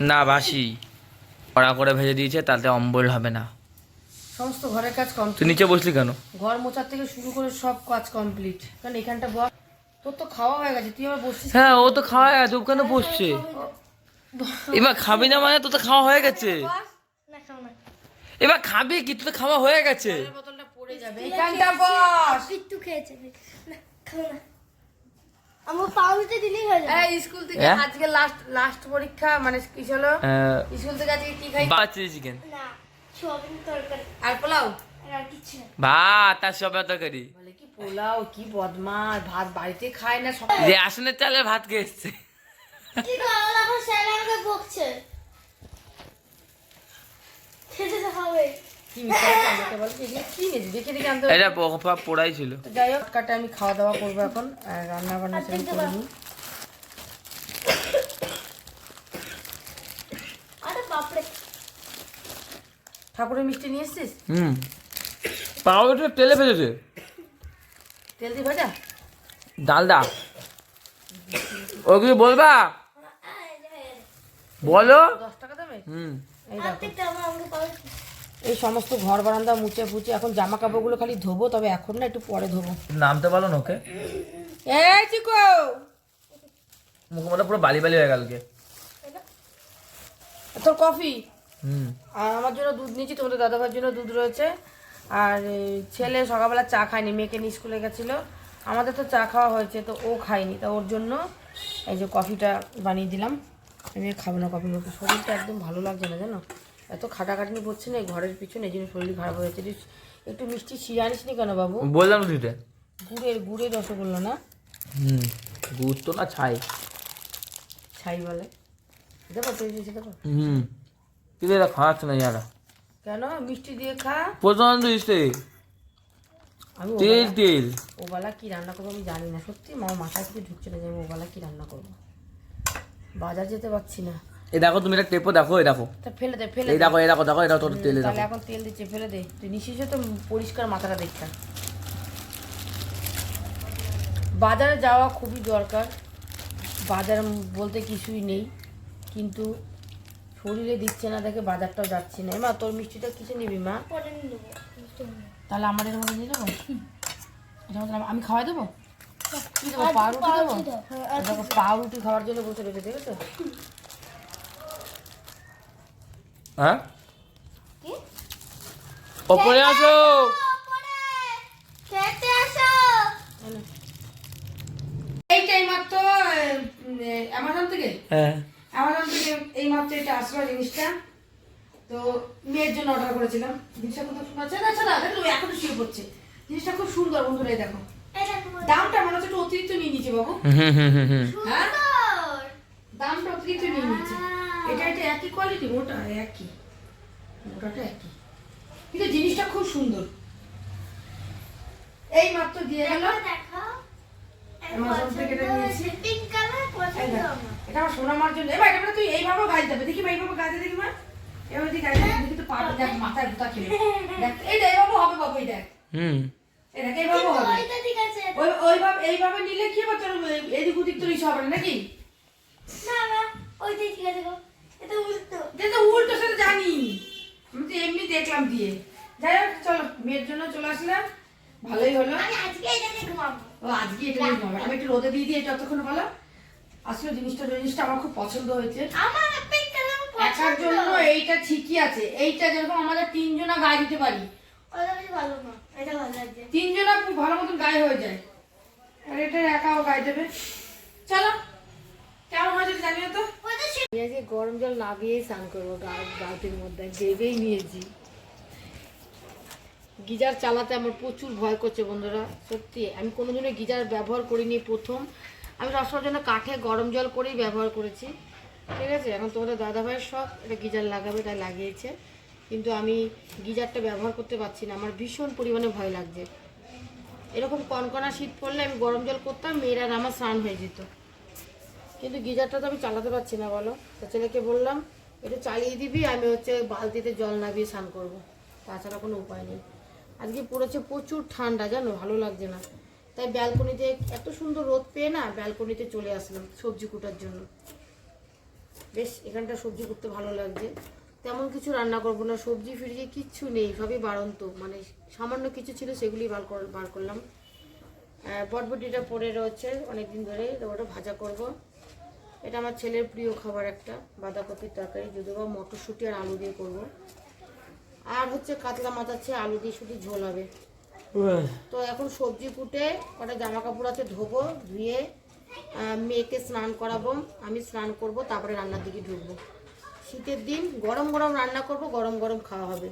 না বাসি কড়া করে ভেজে দিয়েছে তাতে অম্বল হবে না। সমস্ত ঘরের কাজ তুই কমপ্লিট নিচে বসলি কেন? ঘর মোছার থেকে শুরু করে সব কাজ কমপ্লিট। কারণ এখানটা বস তোর তো খাওয়া হয়ে গেছে তুই আবার বসছিস হ্যাঁ ও তো খাওয়া হয়ে গেছে ও কেন বসছে? এবার খাবি না মানে তো তো খাওয়া হয়ে গেছে। না খাও না এবার খাবি কি? তোর তো খাওয়া হয়ে গেছে। বোতলটা পড়ে যাবে। এখানটা বস। পিট্টু খেয়েছে না খাও না। আমার পাউরুটি দিলেই হয়ে যাবে। এই স্কুল থেকে হ্যাঁ? আজকে লাস্ট লাস্ট পরীক্ষা মানে কি স্কুল থেকে আজকে কি খাই? চিলি চিকেন না সোয়াবিন তরকারি। আর পোলাও? আর কিছু ভাত আর সব তরকারি। বলে কি পোলাও কি ভাত বাড়িতে খায় না রেশনের চালের ভাত খেয়ে এসছে। কি খাওয়া এখন স্যার আমাকে বকছে। খেতে হবে কি কি কি। এটা পোড়াই ছিল। যাই হোক কাটে আমি খাওয়া দাওয়া করব এখন আর রান্না বান্না সেরকম করিনি। ঠাকুরের মিষ্টি নিয়ে এসছিস? হুম। পাউরুটি তেলে ভেজেছে। তেল দিয়ে ভাজা? ডালদা ও কিছু বলবা? বলো। দশ টাকা দেবে হুম। এই দেখো। এই সমস্ত ঘর বারান্দা মুছে ফুচে এখন জামা কাপড়গুলো খালি ধোবো তবে এখন না একটু পরে ধোবো। নামতে পারল না ওকে? এই চিকো! মুখমটা পুরো বালি বালি হয়ে গেলকে তোর কফি? হুম। আর আমার জন্য দুধ নিয়েছি তোমাদের দাদাভাইয়ের জন্য দুধ রয়েছে। আর ছেলে সকালবেলা চা খায়নি মেয়েকে নিয়ে স্কুলে গেছিল। আমাদের তো চা খাওয়া হয়েছে তো ও খায়নি তা ওর জন্য এই যে কফিটা বানিয়ে দিলাম। আমি খাব না কফি মুখে শরীরটা একদম ভালো লাগছে না জানো? এত খাটাখাটনি পড়ছে না এই ঘরের পিছনে এই জন্য শরীর খারাপ হয়েছে একটু মিষ্টি শিরা আনিস নি কেন বাবু? বললাম দিতে। গুড়ের গুড়ের রসগোল্লা না? হুম গুড় তো না ছাই। ছাই বলে। দেখো তুই দিয়েছি দেবো হুম কিন্তু এটা খাওয়াচ্ছে না ইয়ারা। কেন? মিষ্টি দিয়ে খা। প্রচণ্ড ইসে আমি তেল তেল। ওবেলা কি রান্না করব আমি জানি না। সত্যি আমার মাথায় কিছু ঢুকছে না যে আমি ওবেলা কি রান্না করব। বাজার যেতে পারছি না। এই দেখো তুমি একটা টেপো দেখো এই দেখো। তা ফেলে দে ফেলে এই দেখো এই দেখো দেখো এটা তোর তেলে তাহলে দেখো। এখন তেল দিচ্ছে ফেলে দে। তুই নিশ্চিত তো পরিষ্কার মাথাটা দেখতাম বাজারে যাওয়া খুবই দরকার। বাজার বলতে কিছুই নেই। কিন্তু শরীরে দিচ্ছে না দেখে বাজারটাও যাচ্ছে না। মা তোর মিষ্টিটা কিসে নিবি মা। তাহলে আমার এর মধ্যে নিয়ে এটার আমি খাওয়াই দেবো? কি দেবো পাউরুটি দেবো? পাউরুটি আর দেখো পাউরুটি খাওয়ার জন্য বসে রয়েছে দেখেছ? হ্যাঁ? ওপরে আসো! মাত্র অ্যামাজন থেকে? হ্যাঁ। অ্যামাজন থেকে এই মাত্র এটা আসলো জিনিসটা। তো মেয়ের জন্য অর্ডার করেছিলাম। জিনিসটা খুব সুন্দর আছে? না ছাড়া দেখো এখন শুয়ে পড়ছে। জিনিসটা খুব সুন্দর বন্ধুরা দেখো। এই দেখো বলে। দামটা মনে হচ্ছে একটু অতিরিক্ত নিয়ে নিচ্ছে বাবু। হুম হুম হুম হুম হ্যাঁ? দামটা অতিরিক্ত নিয়ে নিচ্ছে এটা এটা একই কোয়ালিটি মোটা একই। মোটাটা একই। কিন্তু জিনিসটা খুব সুন্দর। এই মাত্র দিয়ে গেল। থেকে এটা নিয়েছি। এটা আমার সোনা মার জন্য। এবার এটা তুই এইভাবে গাইতে হবে। দেখি এইভাবে গাইতে দেখি মা। এবার দেখি তো পাটা দেখ মাথায় গুতা খেলে। দেখ এইভাবে হবে বাবু দেখ। হুম। এই দেখ এইভাবে হবে। ওইটা ঠিক আছে ওই ওইভাবে এইভাবে নিলে কি হবে তোর এদিক ওদিক তোর ইচ্ছা হবে না নাকি? না না ওইটাই ঠিক আছে গো এটা উল্টো যে তো উল্টো সেটা জানি আমি তো এমনি দিয়ে। যাই হোক চলো মেয়ের জন্য চলে আসলাম। ভালোই হলো। ও আজকে এটা নিয়ে ঘুমাবে। আমি একটু রোদে দিয়ে দিই যতক্ষণ ভালো? আসলে জিনিসটা জিনিসটা আমার খুব পছন্দ হয়েছে। একার জন্য এইটা ঠিকই আছে। এইটা যেরকম আমাদের তিনজনা গায়ে দিতে পারি। ওটা বেশি ভালো না এটা ভালো লাগছে। তিনজনা খুব ভালো মতন গায়ে হয়ে যায়। আর এটা একাও গায়ে দেবে। চলো কেমন হয়েছে জানিও তো? গরম জল না দিয়েই স্নান করব গালতির মধ্যে ভেবেই নিয়েছি। গিজার চালাতে আমার প্রচুর ভয় করছে বন্ধুরা, সত্যি। আমি কোনোদিনও গিজার ব্যবহার করিনি প্রথম। আমি সবসময় জন্য কাঠে গরম জল করেই ব্যবহার করেছি। ঠিক আছে? এখন তোমাদের দাদাভাইয়ের শখ, এটা গিজার লাগাবে তাই লাগিয়েছে। কিন্তু আমি গিজারটা ব্যবহার করতে পারছি না। আমার ভীষণ পরিমাণে ভয় লাগছে। এরকম কনকনা শীত পড়লে আমি গরম জল করতাম, মেয়েরা আমার স্নান হয়ে যেত। কিন্তু গিজারটা তো আমি চালাতে পারছি না, বলো। তো ছেলেকে বললাম, এটা চালিয়ে দিবি, আমি হচ্ছে বালতিতে জল নামিয়ে স্নান করব। তাছাড়া কোনো উপায় নেই। আজকে পড়েছে প্রচুর ঠান্ডা, জানো? ভালো লাগছে না। তাই ব্যালকনিতে এত সুন্দর রোদ পেয়ে না ব্যালকনিতে চলে আসলাম সবজি কুটার জন্য। বেশ, এখানটা সবজি করতে ভালো লাগছে। তেমন কিছু রান্না করব না, সবজি ফিরিয়ে কিচ্ছু নেই, সবই বাড়ন্ত। মানে সামান্য কিছু ছিল সেগুলি বার কর- বার করলাম। বটবটিটা পড়ে রয়েছে, অনেকদিন ধরে ওটা ভাজা করব। এটা আমার ছেলের প্রিয় খাবার একটা, বাঁধাকপির তরকারি, যদিও বা মটরশুঁটি আর আলু দিয়ে করব। আর হচ্ছে কাতলা মাছ আছে আলু দিয়ে শুধু ঝোল হবে। তো এখন সবজি কুটে কটা জামা কাপড় আছে ধোবো ধুয়ে মেয়েকে স্নান করাবো। আমি স্নান করব তারপরে রান্নার দিকে ঢুকবো। শীতের দিন গরম গরম রান্না করব গরম গরম খাওয়া হবে।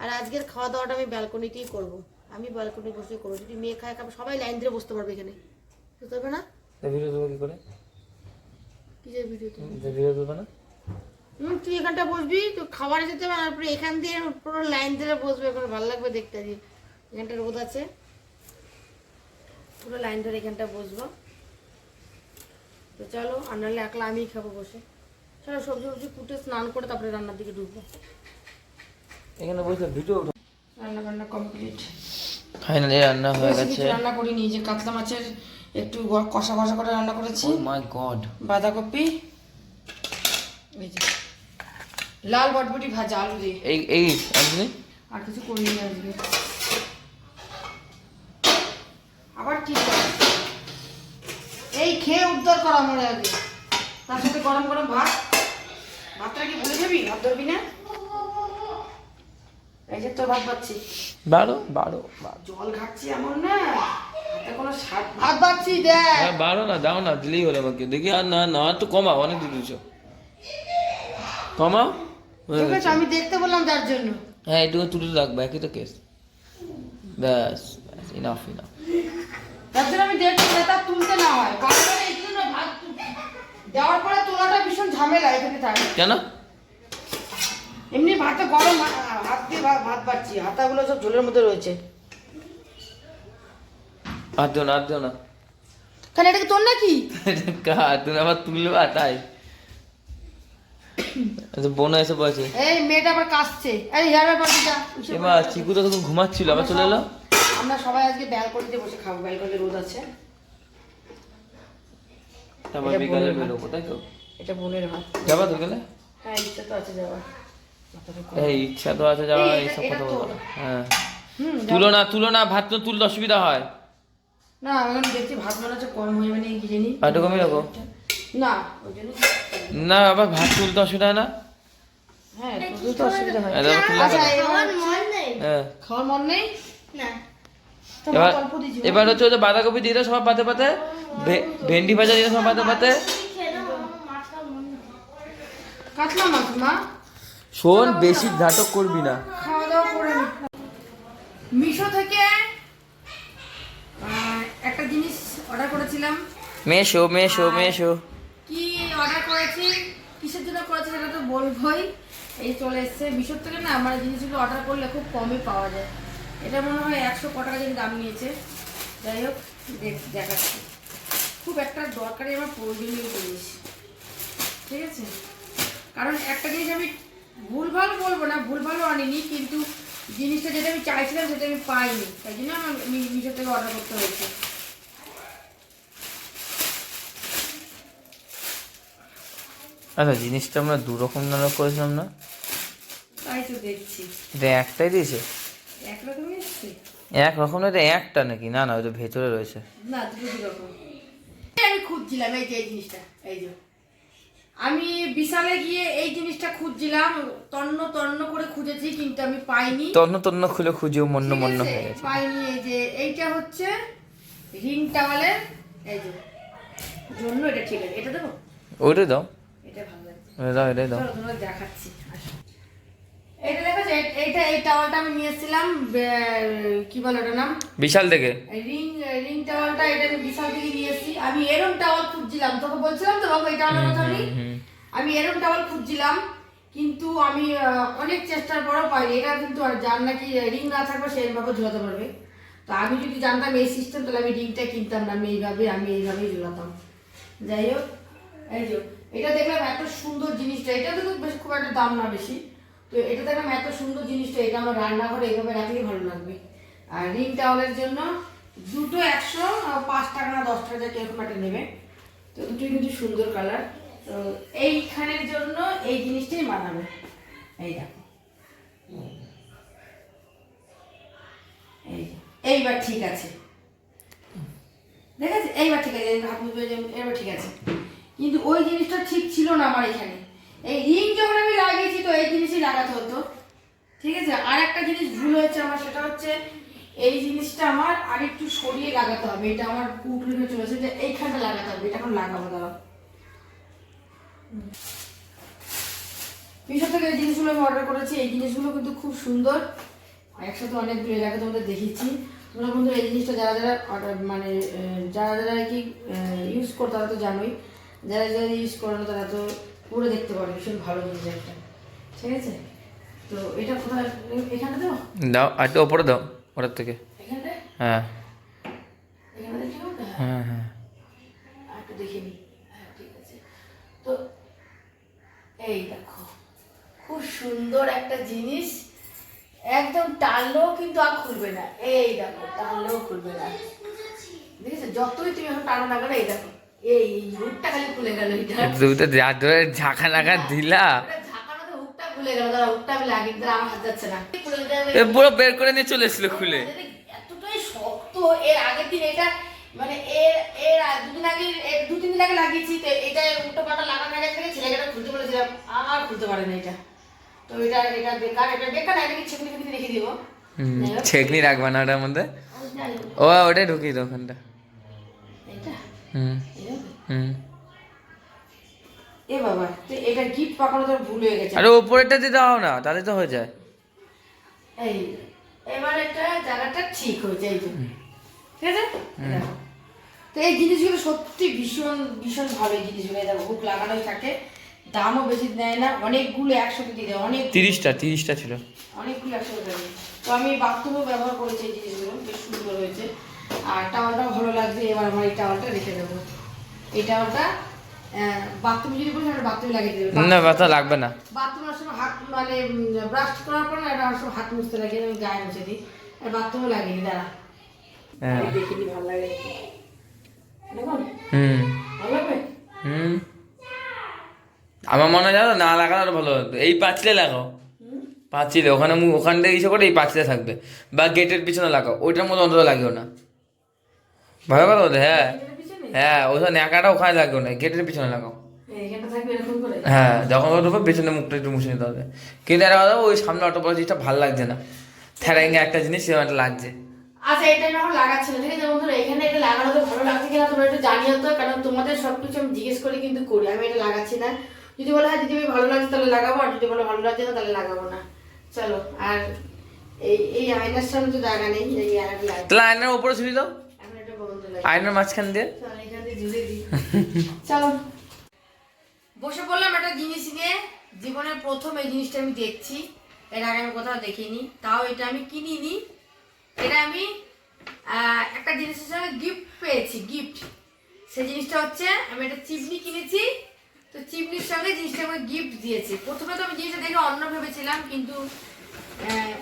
আর আজকের খাওয়া দাওয়াটা আমি ব্যালকনিতেই করব। আমি ব্যালকনি বসে করব। যদি মেয়ে খায় খাবে সবাই লাইন ধরে বসতে পারবে এখানে। বুঝতে পারবে না? ভিডিও দেবো কি করে? কি যে ভিডিও ভিডিও দেবো না? তুই এখানটা বসবি তো খাবারে যেতে হবে তারপরে এখান দিয়ে পুরো লাইন ধরে বসবে এখন ভালো লাগবে দেখতে আর এখানটা রোদ আছে। পুরো লাইন ধরে এখানটা বসবো। তো চলো আর নাহলে একলা আমিই খাব বসে। চলো সবজি সবজি কুটে স্নান করে তারপরে রান্নার দিকে ঢুকবো। এখানে বসে ভিডিও রান্না বান্না কমপ্লিট ফাইনালি রান্না হয়ে গেছে। রান্না করিনি যে কাতলা মাছের একটু কষা কষা করে রান্না করেছি। মাই গড বাঁধাকপি। এই যে লাল বটবটি ভাজা আলু দিয়ে। এই এই আপনি আর কিছু করিনি আজকে আবার কি এই খেয়ে উদ্ধার করা আমার আগে। তার সাথে গরম গরম ভাত। ভাতটা কি ভুলে যাবি? ভাত ধরবি না? এই যে তোর ভাত পাচ্ছি বারো বারো জল ঘাটছি এমন না। কোনো স্বাদ ভাত পাচ্ছি দেখ। হ্যাঁ বারো না দাও না দিলেই হলো আমাকে। দেখি আর না না আর তো কমাও অনেক দিয়ে দিচ্ছ কমাও। ঠিক আছে আমি দেখতে বললাম যার জন্য। হ্যাঁ এটুকু তুলে রাখব একই তো কেস ব্যাস ইনাফ ইনাফ তার জন্য আমি দেখছি না তার তুলতে না হয়। বারবার এইগুলো না ভাত দেওয়ার পরে তোলাটা ভীষণ ঝামেলা এখানে থাকে কেন? এমনি ভাতে গরম হাত দিয়ে ভাত পাচ্ছি হাতাগুলো সব ঝোলের মধ্যে রয়েছে। আর দিও না আর দিও না। কেন এটা কি তোর নাকি? কার? তুমি আবার তুলবা তাই? বোন এসে বলছে এই মেয়েটা আবার কাশছে। এই হেয়ার পার্টিটা এবার চিকু তো তখন ঘুমাচ্ছিল আবার চলে এলো? আমরা সবাই আজকে ব্যালকনিতে বসে খাব। ব্যালকনিতে রোদ আছে। তারপর বিকালে বেরোবো তাই তো? এটা বোনের ভাত যাবা বিকালে? হ্যাঁ ইচ্ছা তো আছে যাওয়ার। এই ইচ্ছা তো আছে যাওয়া এইসব কথা তো- হ্যাঁ। তুলো না তুলো না ভাত তো তুলতে অসুবিধা হয়। না আমি দেখছি ভাত মনে হচ্ছে কম হয়ে মানে কি জানি। আর কমিয়ে রাখো। না ওই জন্য না আবার ভাত তুলতে অসুবিধা হয় না? হ্যাঁ অসুবিধা হয়। আচ্ছা। এবার হ্যাঁ। খাওয়ার মন নেই? না। এবার হচ্ছে ওই বাঁধাকপি দিয়ে দাও সবার পাতে পাতে ভে- ভেন্ডি ভাজা দিয়ে দাও সবার পাতে পাতে। শোন বেশি নাটক করবি না। মিশো থেকে একটা জিনিস অর্ডার করেছিলাম। মেশো মেশো মেশো। অর্ডার করেছি। কিসের জন্য করেছি সেটা তো বলবোই। এই চলে এসছে। মিশোর থেকে না আমার জিনিসগুলো অর্ডার করলে খুব কমে পাওয়া যায়। এটা মনে হয় একশো ক টাকা যেন দাম নিয়েছে। যাই হোক, দেখ- দেখাচ্ছি। খুব একটা দরকারি আমার প্রয়োজনীয় জিনিস। ঠিক আছে? কারণ একটা জিনিস আমি ভুলভাল বলব না, ভুলভালও আনিনি, কিন্তু জিনিসটা যেটা আমি চাইছিলাম সেটা আমি পাইনি। তাই জন্য আমার মি- মিশো থেকে অর্ডার করতে হয়েছে। আচ্ছা জিনিসটা আমরা দু রকম নাটক করেছিলাম না? তাই তো দেখছি। এটা একটাই দিয়েছে? একরকমই এসছে? এক রকম না এটা একটা নাকি? না না ওটা ভেতরে রয়েছে। না দুটো রকম আমি খুঁজছিলাম এই যে এই জিনিসটা এই যে। আমি বিশালে গিয়ে এই জিনিসটা খুঁজছিলাম তন্ন তন্ন করে খুঁজেছি কিন্তু আমি পাইনি। তন্ন তন্ন খুলে খুঁজেও মন্ন আছে? হয়ে গেছে। পাইনি এই যে এইটা হচ্ছে রিং টাওয়ালের এই যে। জন্য এটা ঠিক আছে এটা দেবো? ওইটাই দাও। এটা ভালো লাগছে। দাও এটাই দাও। চলো দেখাচ্ছি আসো। এইটা এইটা এই টাওয়ালটা আমি নিয়ে কি বলে ওটার নাম? বিশাল দেখে রিং রিং টাওয়ালটা এটা আমি বিশাল থেকে নিয়ে আমি এরম টাওয়াল খুঁজছিলাম তোকে বলছিলাম তো বাবু এই টাওয়ালের কথা আমি? আমি এরম টাওয়াল খুঁজছিলাম কিন্তু আমি অনেক চেষ্টার পরও পাইনি। এটা কিন্তু আর যার নাকি রিং না থাকবে সে এইভাবে ঝুলাতে পারবে। তো আমি যদি জানতাম এই সিস্টেম তাহলে আমি রিংটা কিনতাম না আমি এইভাবে আমি এইভাবেই ঝুলাতাম। যাই হোক এই যে, এটা দেখলাম এত সুন্দর জিনিসটা, এটা তো বেশ, খুব একটা দাম না বেশি। তো এটা দেখলাম এত সুন্দর জিনিসটা, এটা আমার রান্নাঘরে এইভাবে রাখলেই ভালো লাগবে। আর রিং টাওয়ালের জন্য দুটো একশো পাঁচ টাকা না দশ টাকা কীরকম একটা নেবে। তো দুটোই কিন্তু সুন্দর কালার। তো এইখানের জন্য এই জিনিসটাই মানাবে এই দেখো। এই এইবার ঠিক আছে। ঠিক আছে এইবার ঠিক আছে এবার ঠিক আছে। কিন্তু ওই জিনিসটা ঠিক ছিল না আমার এখানে। এই রিং যখন আমি লাগিয়েছি তো এই জিনিসই লাগাতে হতো। ঠিক আছে? আর একটা জিনিস ভুল হয়েছে আমার, সেটা হচ্ছে এই জিনিসটা আমার আর একটু সরিয়ে লাগাতে হবে। এটা আমার হয়ে চলেছে যে এইখানটা লাগাতে হবে। এটা এখন লাগাবো, দাঁড়াও। মিশো থেকে এই জিনিসগুলো আমি অর্ডার করেছি। এই জিনিসগুলো কিন্তু খুব সুন্দর। একসাথে অনেকগুলো এলাকা তোমাদের দেখিয়েছি। তোমরা বন্ধু, এই জিনিসটা যারা যারা অর্ডার মানে যারা যারা আর কি ইউজ করতে তারা তো জানোই। যারা যারা ইউজ করো না তারা তো পুরো দেখতে পারো ভীষণ ভালো জিনিস একটা। ঠিক আছে? তো এটা কোথায় এখানে দেবো দাও। আর একটু ওপরে দাও ওটার থেকে। এখানে? হ্যাঁ। হ্যাঁ হ্যাঁ। আর একটু দেখে নিই হ্যাঁ ঠিক আছে। তো এই দেখো খুব সুন্দর একটা জিনিস। একদম টানলেও কিন্তু আর খুলবে না। এই দেখো টানলেও খুলবে না। দেখেছ যতই তুমি এখন টানো না কেন এই দেখো। এই এই হুকটা খালি খুলে গেল এটা। তুমি তো যা ধরে ঝাঁকা নাকা দিলা। পুরো বের করে নিয়ে চলে এসেছিল খুলে। এতটাই শক্ত এর আগের দিন এটা মানে এর এর দুদিন আগে দু তিন দিন আগে লাগিয়েছি তো এটা উল্টো পাটা লাগানো আগে থেকে ছেলেকে খুলতে বলেছিলাম আর খুলতে পারে না এটা। তো এটা এটা বেকার এটা বেকার না এটাকে ছেঁকনি ফেকনি রেখে দিব? হুম, যাই হোক, ছেকনি রাখবা না ওটার মধ্যে? ও ওটাই ঢুকিয়ে দাও ওখানটা। এটা? হুম। এ বাবা তো এটা গিফট পাকানো তো ভুল হয়ে গেছে। আরে দিয়ে দাও না তাহলে তো হয়ে যায়। এই এবার এটা জায়গাটা ঠিক হয়েছে এই যে ঠিক আছে? তো এই জিনিসগুলো সত্যি ভীষণ ভীষণ ভালো এই জিনিসগুলো। দেখো হুক লাগানোই থাকে। দামও বেশি নেয় না। অনেকগুলো একসাথে দিয়ে দেয় অনেক তিরিশটা তিরিশটা ছিল। অনেকগুলো একসাথে দেয়। তো আমি বাথরুমেও ব্যবহার করেছি এই জিনিসগুলো বেশ সুন্দর হয়েছে। আর টাওয়ালটাও ভালো লাগছে। এবার আমার এই টাওয়ালটা রেখে দেবো। এই টাওয়ালটা বাথরুমে যদি বলি আমরা বাথরুমে লাগিয়ে দেবো না ব্যথা লাগবে না। বাথরুমের সময় হাত মানে ব্রাশ করার পর না এটা হাত মুছতে লাগে আমি গায়ে মুছে দিই। আর বাথরুমে লাগিয়ে দিই দাঁড়া। হ্যাঁ। আমি ভালো লাগে। হুম। ভালো লাগবে? হুম। আমার মনে হয় জানো না লাগানো আরও ভালো হতো এই পাঁচিলে লাগাও। পাঁচিলে ওখানে ওখান থেকে ইসে করে এই পাঁচিলে থাকবে। বা গেটের পিছনে লাগাও। ওইটার মধ্যে অন্তত লাগিও না। ভালো কথা বলতে হ্যাঁ হ্যাঁ ওখানে ন্যাকাটা ওখানে লাগিও না গেটের পিছনে লাগাও। হ্যাঁ যখন পাবে পেছনে মুখটা একটু মুছে নিতে হবে। কিন্তু একটা কথা ওই সামনে অটো পাওয়ার জিনিসটা ভালো লাগছে না। থ্যারাঙ্গে একটা জিনিস সেরকম একটা লাগছে। আচ্ছা এটা আমি এখন ঠিক আছে? বন্ধুরা এখানে এটা লাগানো তো ভালো লাগছে কিনা তোমরা একটু জানিও তো কারণ তোমাদের সবকিছু আমি জিজ্ঞেস করে কিন্তু করি আমি এটা লাগাচ্ছি না। যদি বলে হ্যাঁ ভাই ভালো লাগছে তাহলে লাগাবো আর যদি বলে ভালো লাগছে না তাহলে লাগাবো না। চলো আর এই এই আয়নার সামনে তো জায়গা নেই এই আয়নাটা তাহলে আয়নার উপরে দাও। আয়নার মাঝখান দিয়ে। দিই। চলো। বসে পড়লাম একটা জিনিস নিয়ে জীবনের প্রথম এই জিনিসটা আমি দেখছি। এর আগে আমি কোথাও দেখিনি। তাও এটা আমি কিনিনি। এটা আমি একটা জিনিসের সঙ্গে গিফট পেয়েছি গিফট সেই জিনিসটা হচ্ছে আমি একটা চিমনি কিনেছি। তো চিমনির সঙ্গে জিনিসটা আমাকে গিফট দিয়েছে। প্রথমে তো আমি জিনিসটা দেখে অন্য ভেবেছিলাম কিন্তু আহ,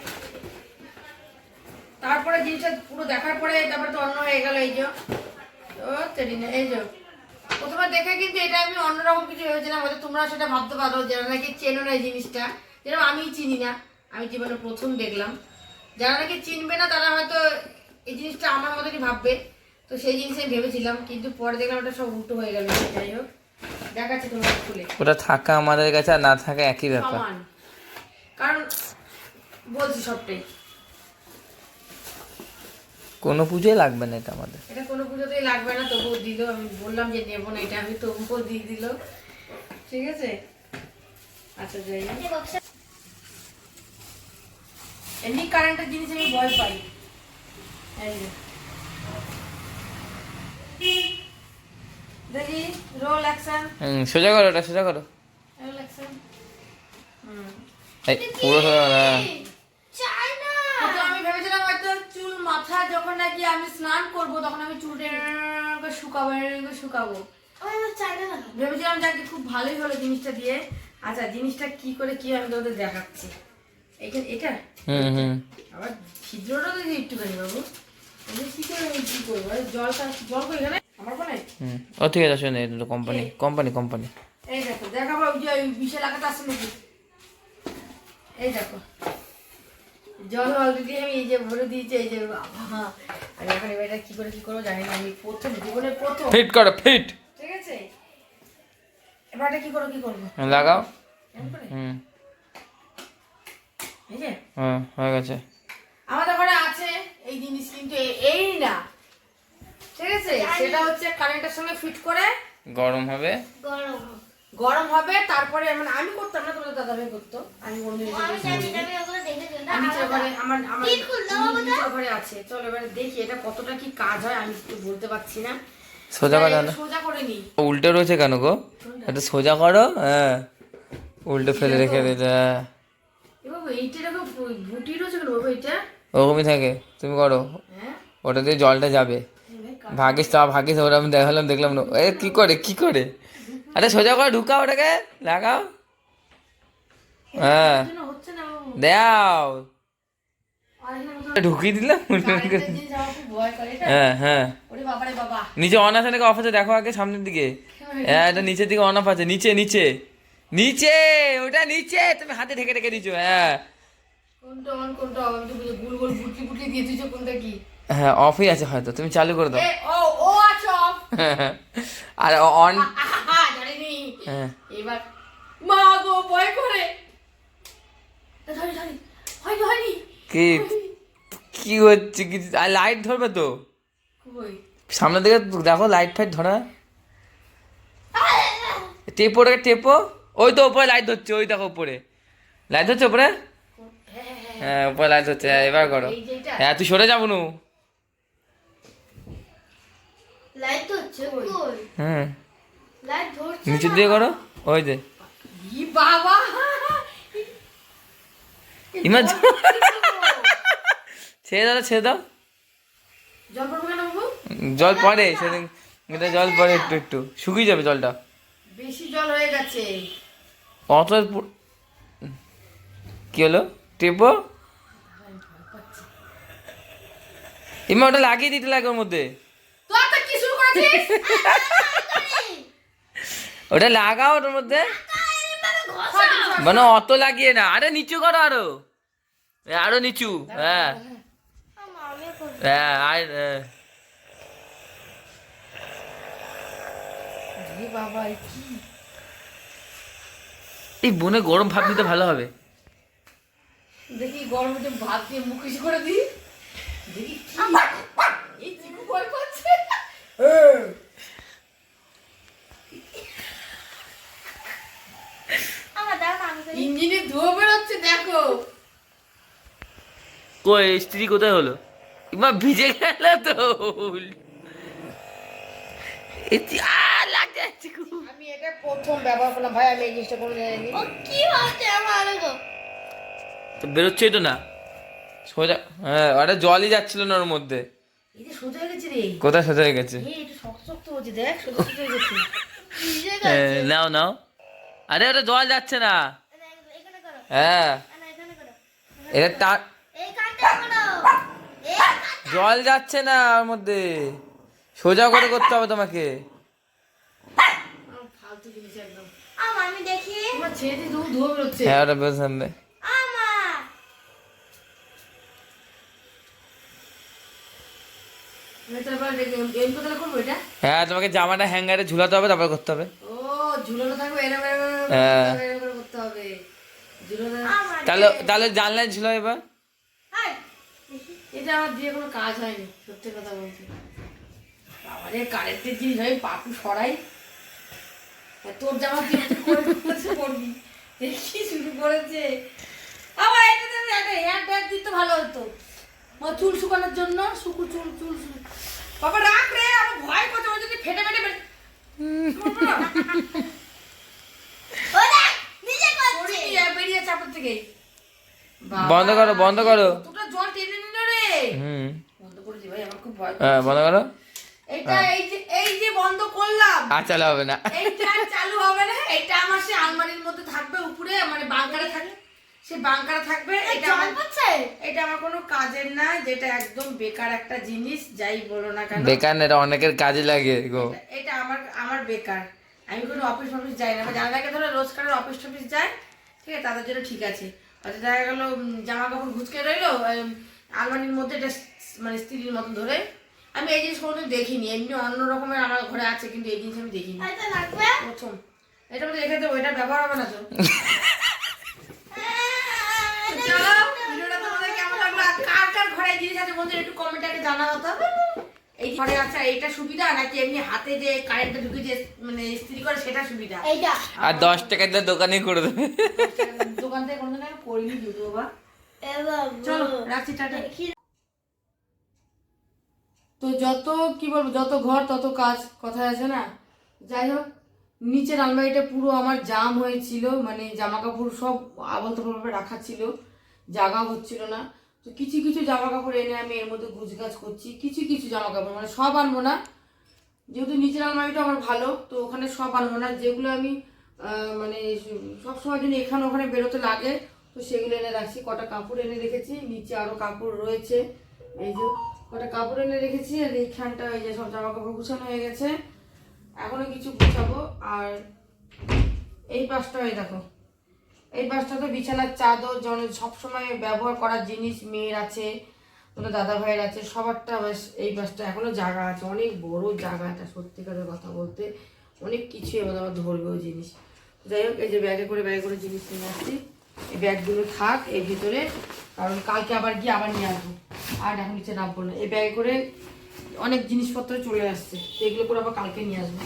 তারপরে জিনিসটা পুরো দেখার পরে তারপরে তো অন্য হয়ে গেল এই যে। ও এই যে। প্রথমে দেখে কিন্তু এটা আমি অন্যরকম কিছু ভেবেছিলাম হয়তো তোমরা সেটা ভাবতে পারো যারা নাকি চেনো না এই জিনিসটা। যেরকম আমি চিনি না আমি জীবনে প্রথম দেখলাম। যারা নাকি চিনবে না তারা হয়তো এই জিনিসটা আমার মতনই ভাববে। তো সেই জিনিস আমি ভেবেছিলাম কিন্তু পরে দেখলাম ওটা সব উল্টো হয়ে গেল। যাই হোক দেখাচ্ছি তোমার খুলে। ওটা থাকা আমাদের কাছে আর না থাকা একই ব্যাপার। কারণ বলছি সবটাই। কোনো পুজোই লাগবে না এটা আমাদের। এটা কোনো পুজোতেই লাগবে না তবুও দিল আমি বললাম যে নেব না এটা আমি তবুও দিয়ে দিল। ঠিক আছে? আচ্ছা যাই হোক। এই বক্সে এমনি কারেন্টের জিনিস আমি ভয় পাই। দেখি রোল অ্যাকশন হুম সোজা করো ওটা সোজা করো। Roll action hmm. এই পুরো সোজা করো, হ্যাঁ। চাই না তো আমি ভেবেছিলাম হয়তো চুল মাথা যখন নাকি আমি স্নান করব তখন আমি চুল টেনে শুকাবো শুকাবো। চাই না। লাগাবো। ভেবেছিলাম যাকে খুব ভালোই হলো জিনিসটা দিয়ে। আচ্ছা জিনিসটা কি করে কি আমি তোদের দেখাচ্ছি। এইটা এটা? হুম হুম। আবার ছিদ্রটা তো একটুখানি বাবু। কি করে আমি কি করব? জল কই এখানে? আমার কোনে ও ঠিক আছে শুনে এটা কোম্পানি কোম্পানি কোম্পানি এই দেখাবো ওই যে ওই বিশাল আকাটা আসছে নাকি? এই দেখো। জল অলরেডি আমি এই যে ভরে দিয়েছি এই যে বাবা। আমি এখন এবার এটা কি করে কি করব জানি না আমি প্রথম জীবনের প্রথম। ফিট করো ফিট। ঠিক আছে? এবার এটা কি করব কি করব? লাগাও। হুম। হ্যাঁ হয়ে গেছে। আমাদের ঘরে আছে এই জিনিস কিন্তু এই না। ঠিক আছে? সেটা হচ্ছে কারেন্টের সঙ্গে ফিট করে গরম হবে। গরম গরম হবে তারপরে মানে আমি করতাম না তোমাদের দাদা ভাই করতো। আমি কোনোদিন আমার আমার আছে। চলো এবারে দেখি এটা কতটা কি কাজ হয় আমি একটু বলতে পারছি না। সোজা না সোজা করে নি উল্টে রয়েছে কেন গো? এটা সোজা করো হ্যাঁ। উল্টে ফেলে রেখে দিতে হ্যাঁ। এ এইটা এরকম বুটি রয়েছে কেন বাবু এইটা? ওরকমই থাকে তুমি করো। হ্যাঁ? ওটা দিয়ে জলটা যাবে। ভাগিস তা ভাগিস ওরা আমি দেখালাম দেখলাম না। এ কি করে কি করে? আরে সোজা করে ঢুকাও ওটাকে লাগাও। হ্যাঁ। দাও। ঢুকিয়ে দিলাম হ্যাঁ হ্যাঁ। নিচে অন আছে নাকি অফ আছে দেখো আগে সামনের দিকে। হ্যাঁ এটা নিচের দিকে অন অফ আছে নিচে নিচে। নিচে ওটা নিচে তুমি হাতে ঢেকে ঢেকে দিচ্ছ হ্যাঁ। কোনটা অন কোনটা অফ আমি তো গুল গুল বুটলি বুটলি দিয়ে দিয়েছ কোনটা কি? হ্যাঁ অফই আছে হয়তো তুমি চালু করে দাও। এ ও ও অফ আর অন এবার মা গো ভয় করে। এ, ধরি ধরি। হয়নি হয়নি। কি? কি হচ্ছে? কি? আর লাইট ধরবে তো। কই? সামনের দিকে দেখো লাইট ফাইট ধরা টেপো ওটাকে টেপো। ওই তো উপরে লাইট ধরছে ওই দেখো উপরে। লাইট ধরছে উপরে? হ্যাঁ হ্যাঁ হ্যাঁ লাইট ধরছে। হ্যাঁ, এবার করো। হ্যাঁ তুই সরে যাব নু লাইট ধরছে হুম ধরছে নিচের দিয়ে করো ওই ই বাবা। ছেড়ে দাও ছেড়ে দাও। জল পড়ে সেদিন এটা জল পড়ে একটু একটু। শুকিয়ে যাবে জলটা। বেশি জল হয়ে গেছে। অত কি হলো? টেপো ইমা ওটা লাগিয়ে দিতে লাগে ওর মধ্যে। তো কি শুরু করেছিস? ওটা লাগাও ওটার মধ্যে। মানে অত লাগিয়ে না। আরে নিচু করো আরও। আরও নিচু হ্যাঁ। হ্যাঁ আর এই বনে গরম ভাব দিতে ভালো হবে। দেখি গরম ভাত দিয়ে মুখ করে দিই। দেখি কি এই চিকু ভয় পাচ্ছে আমা, দাও না, আমি করি। ইঞ্জিনে ধোয়া বেরোচ্ছে দেখো কই স্ত্রী কোথায় হলো ইমা ভিজে গেল তো। আমি এটা প্রথম ব্যবহার করলাম ভাই আমি এই জিনিসটা কোনো জানি ও, কি হচ্ছে আমার গো? তো বেরোচ্ছেই তো না সোজা হ্যাঁ ওটা জলই যাচ্ছিল না ওর মধ্যে এই যে সোজা গেছে রে কোথায় সোজা হয়ে গেছে এই এটা শক্ত শক্ত হচ্ছে দেখ সোজা সোজা হয়ে গেছে ভিজে নাও নাও আরে ওটা জল যাচ্ছে না না, এখানে করো। হ্যাঁ না, এখানে করো। এটা। এইখানটা। জল যাচ্ছে না ওর মধ্যে। সোজা করে করতে হবে তোমাকে। হ্যাঁ হ্যাঁ তোমাকে জামাটা হ্যাঙ্গারে ঝুলাতে হবে, তারপর করতে হবে। ও হ্যাঁ। তাহলে তাহলে জানলায় ঝুলো এবার। এটা আমার দিয়ে কোনো কাজ হয়নি সত্যি কথা বলতে। আমাদের কারেন্টের জিনিস হয় পাপু সরাই। তোর জামা তুই পড়বি দেখি শুরু করেছে? আবার এটা তো একটা হেয়ার ব্যাগ দিতে ভালো হতো। আমার চুল শুকানোর জন্য শুকু চুল চুল বাবা রাখ রে আমার ভয় করছে আমার যদি ফেটে ফেটে ফেটে বন্ধ করো বন্ধ করো। হ্যাঁ বন্ধ করো? এটা এই যে এই যে বন্ধ করলাম। আর চালা হবে না। এইটা চালু হবে না। এটা আমার সে আলমারির মধ্যে থাকবে উপরে মানে বাংকারে থাকবে। সে বাংকারে থাকবে। এটা জল আমার পড়ছে এটা আমার কোনো কাজের না যেটা একদম বেকার একটা জিনিস যাই বলো না কেন। বেকার না এটা অনেকের কাজে লাগে গো। এটা- আমার আমার বেকার। আমি কোনো অফিস অফিস যাই না। যাদেরকে ধরো রোজকারের অফিস টফিস যায় ঠিক আছে তাদের জন্য ঠিক আছে। দেখা গেলো জামা কাপড় ঘুচকে রইল আলমারির মধ্যে এটা মানে স্ত্রীর মতন ধরে। আমি এই জিনিস কোনোদিন দেখিনি এমনি অন্য রকমের আমার ঘরে আছে কিন্তু এই জিনিস আমি দেখিনি। এটা লাগবে? প্রথম। এটা মধ্যে রেখে দেবো এটা ব্যবহার হবে না তো। তো চলো ভিডিওটা তোমাদের কেমন লাগল? কার কার ঘরে এই জিনিস আছে বন্ধুরা একটু কমেন্টে আগে জানাও তো। এই ঘরে এইটা সুবিধা নাকি এমনি হাতে যে কারেন্টটা ঢুকে যে মানে ইস্ত্রি করে সেটা সুবিধা? এইটা। আর দশ টাকা দিয়ে দোকানেই করে দেবে। দোকান থেকে কোনোদিন আমি করিনি যদিও বা। চলো রাখছি টাটা। তো যত কি বলব যত ঘর তত কাজ কথা আছে না? যাই হোক নিচের আলমারিটা পুরো আমার জাম হয়েছিল মানে জামা কাপড় সব আবল ভাবে রাখা ছিল জায়গা হচ্ছিল না। তো কিছু কিছু জামা কাপড় এনে আমি এর মধ্যে গুছগাছ করছি কিছু কিছু জামা কাপড় মানে সব আনব না। যেহেতু নিচের আলমারিটা আমার ভালো তো ওখানে সব আনব না। যেগুলো আমি মানে সবসময় জন্য এখানে ওখানে বেরোতে লাগে তো সেগুলো এনে রাখছি, কটা কাপড় এনে রেখেছি, নিচে আরও কাপড় রয়েছে, এই যে কটা কাপড় এনে রেখেছি, আর এইখানটা ওই যে সব জামা কাপড় গুছানো হয়ে গেছে। এখনও কিছু গুছাবো, আর এই পাশটা হয়ে দেখো, এই পাশটা তো বিছানার চাদর, জন সবসময় ব্যবহার করার জিনিস, মেয়ের আছে, কোনো দাদা ভাইয়ের আছে, সবারটা বেশ এই পাশটা, এখনও জায়গা আছে, অনেক বড় জায়গা এটা, সত্যিকারের কথা বলতে, অনেক কিছু এবার আবার ধরবে ওই জিনিস। যাই হোক, এই যে ব্যাগে করে ব্যাগে করে জিনিস নিয়ে আসছি। এই ব্যাগগুলো থাক, এর ভিতরে। কারণ কালকে আবার গিয়ে আবার নিয়ে আসব। আর এখন নিচে নামবো না। এই ব্যাগে করে অনেক জিনিসপত্র চলে আসছে। এগুলো করে আবার কালকে নিয়ে আসব।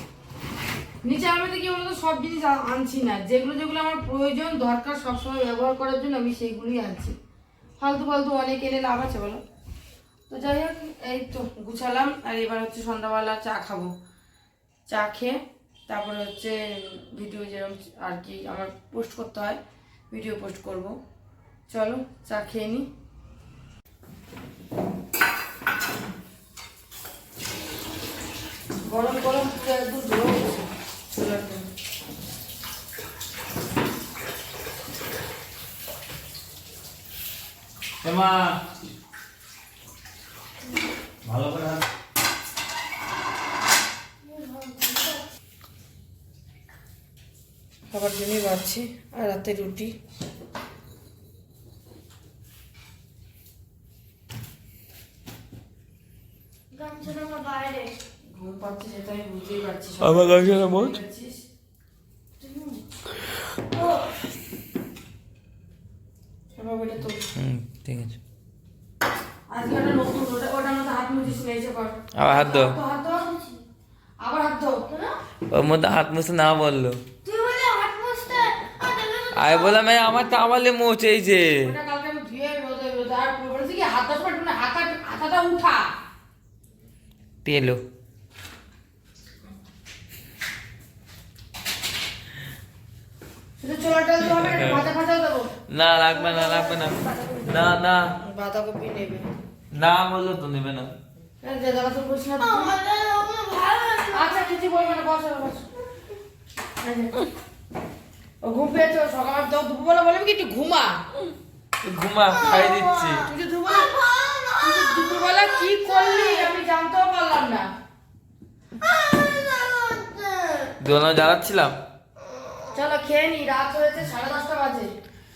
নিচে আমি কি বলতো, সব জিনিস আনছি না। যেগুলো যেগুলো আমার প্রয়োজন, দরকার, সবসময় ব্যবহার করার জন্য আমি সেইগুলোই আনছি। ফালতু ফালতু অনেক এনে লাভ আছে বলো? তো যাই হোক, এই তো গুছালাম। আর এবার হচ্ছে সন্ধ্যাবেলা চা খাব। চা খেয়ে তারপরে হচ্ছে ভিডিও যেরকম আর কি আমার পোস্ট করতে হয়। ভিডিও পোস্ট করব। চলো চা খেয়ে নিই গরম গরম পুরো ভালো করে খাবার জন্যই বাড়ছি আর রাতে রুটি। আমার ঠিক আছে। আবার হাত দাও। তো হাত দাও। আবার হাত দাও ওর মধ্যে হাত মুছতে না বলল। আমি বললাম এই আমার তামালে মোচ এই যে। তেলো। হবে না লাগবে না লাগবে না। না না। বাঁধাকপি নেবে। না বলল তো নেবে না। হ্যাঁ, না। আচ্ছা কিছু বলবে না বসো বসো। এই যে। ও ঘুম পেয়েছে সকাল তো দুপুরবেলা বলবি কি একটু ঘুমা? ঘুমা খাই দিচ্ছি। তুই যে দুপুরবেলা তুই যে দুপুরবেলা কি করলি আমি জানতেও পারলাম না। দোনো জ্বালাচ্ছিলাম? চলো খেয়ে নি রাত হয়েছে সাড়ে দশটা বাজে।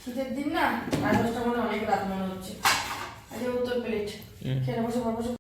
শীতের দিন না সাড়ে দশটা মানে অনেক রাত মনে হচ্ছে। আচ্ছা উত্তর প্লেট। খেয়ে বসো বসো